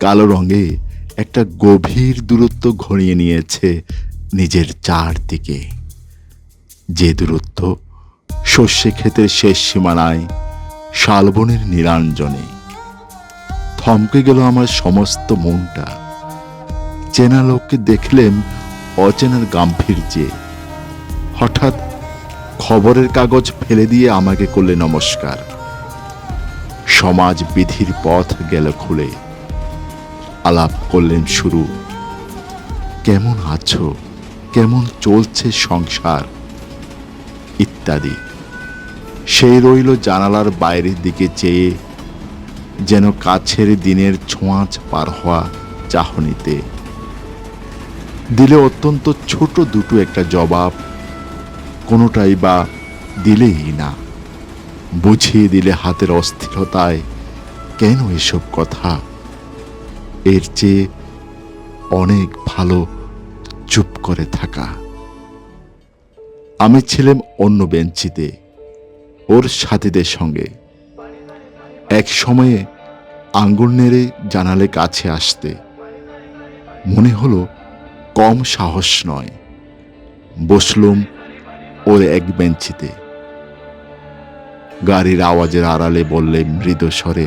কালো রঙে একটা গভীর দূরত্ব ঘনিয়ে নিয়েছে নিজের চারদিকে। যে দূরত্ব শস্যে ক্ষেতের শেষ সীমানায় শালবনের নীলাঞ্জনে। থমকে গেল আমার সমস্ত মনটা। চেনা লোককে দেখলেম অচেনার গাম্ভীর্যে। হঠাৎ খবরের কাগজ ফেলে দিয়ে আমাকে করলে নমস্কার। সমাজ বিধির পথ গেল খুলে। আলাপ করলেন শুরু। কেমন আছো? কেমন চলছে সংসার? ইত্যাদি। সেই রইল জানালার বাইরের দিকে চেয়ে, যেন কাছের দিনের ছোঁয়াচ পার হওয়া চাহনিতে। দিলে অত্যন্ত ছোট দুটো একটা জবাব, কোনোটাই বা দিলেই না। বুঝিয়ে দিলে হাতের অস্থিরতায়, কেন এসব কথা? এর চেয়ে অনেক ভালো চুপ করে থাকা। আমি ছিলাম অন্য বেঞ্চিতে, ওর সাথীদের সঙ্গে। এক সময়ে আঙ্গুল নেড়ে জানালে কাছে আসতে। মনে হলো কম সাহস নয়। বসলুম ওর এক বেঞ্চিতে। গাড়ির আওয়াজের আড়ালে বললে মৃদু স্বরে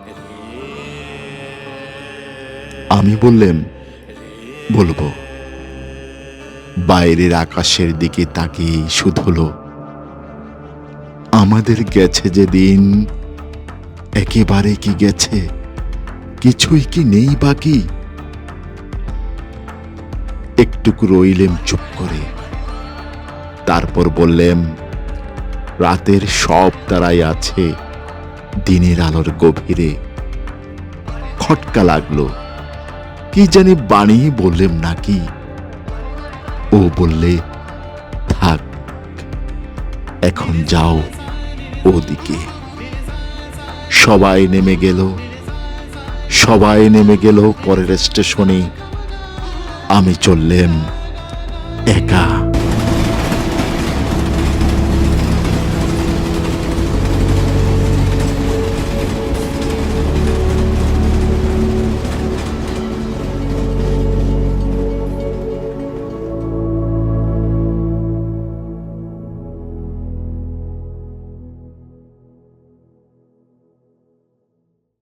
আমি বললেম, বলব, বাইরের আকাশের দিকে তাকিয়ে শুধু হলো। আমাদের গেছে যে দিন একেবারে কি গেছে, কিছুই কি নেই বাকি একটুকু রইলেম চুপ করে। তারপর বললেম, রাতের সব তারাই আছে, দিনের আলোর গভীরে। খটকা লাগল। কি জানি বাণী বললেন নাকি? ও বললে, থাক, এখন যাও ওদিকে। সবাই নেমে গেল। সবাই নেমে গেল পরের স্টেশনে। আমি চললেম একা।